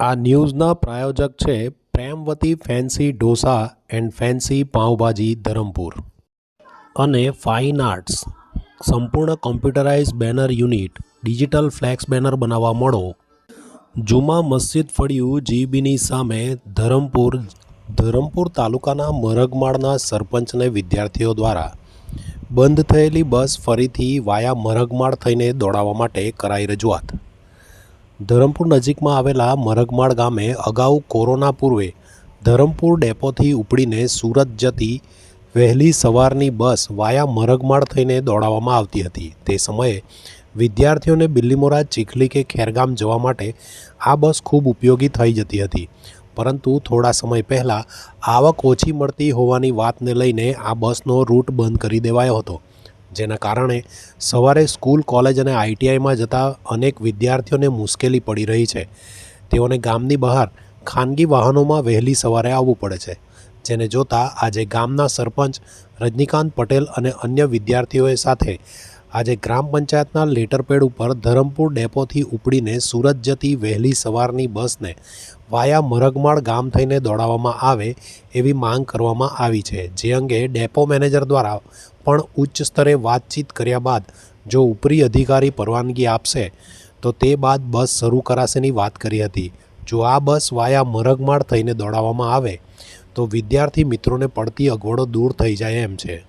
આ ન્યૂઝના પ્રાયોજક છે Premvati fancy dosa and fancy pav bhaji Dharampur. અને ફાઇન આર્ટ્સ. સંપૂર્ણ computerise banner unit, digital flex banner બનાવવા મળો. જુમા મસ્જિદ ફળિયું જીબીની સામે ધરમપુર ધરમપુર તાલુકાના મરગમાળના સરપંચને વિદ્યાર્થીઓ દ્વારા બંધ થયેલી બસ ફરીથી વાયા મરગમાળ થઈને દોડાવવા માટે કરાઈ રજૂઆત. ધરમપુર નજીકમાં આવેલા મરગમાળ ગામે અગાઉ કોરોના પૂર્વે ધરમપુર ડેપોથી ઉપડીને સુરત જતી વહેલી સવારની બસ વાયા મરગમાળ થઈને દોડાવવામાં આવતી હતી. તે સમયે વિદ્યાર્થીઓને બિલ્લીમોરા ચીખલી કે ખેરગામ જવા માટે આ બસ ખૂબ ઉપયોગી થઈ જતી હતી. પરંતુ થોડા સમય પહેલાં આવક ઓછી મળતી હોવાની વાતને લઈને આ બસનો રૂટ બંધ કરી દેવાયો હતો. જેના કારણે સવારે સ્કૂલ, કોલેજ અને આઈટીઆઈમાં જતા અનેક વિદ્યાર્થીઓને મુશ્કેલી પડી રહી છે. તેઓને ગામની બહાર ખાનગી વાહનોમાં વહેલી સવારે આવવું પડે છે. જેને જોતા આજે ગામના સરપંચ રજનીકાંત પટેલ અને અન્ય વિદ્યાર્થીઓએ સાથે આજે ગ્રામ પંચાયતના લેટરપેડ ઉપર ધરમપુર ડેપોથી ઉપડીને સુરત જતી વહેલી સવારની બસને વાયા મરગમાળ ગામ થઈને દોડાવવામાં આવે એવી માંગ કરવામાં આવી છે. જે અંગે ડેપો મેનેજર દ્વારા પણ ઉચ્ચ સ્તરે વાતચીત કર્યા બાદ જો ઉપરી અધિકારી પરવાનગી આપશે, તો તે બાદ બસ શરૂ કરાશેની વાત કરી હતી. જો આ બસ વાયા મરગમાળ થઈને દોડાવવામાં આવે, તો વિદ્યાર્થી મિત્રોને પડતી અગવડો દૂર થઈ જાય એમ છે.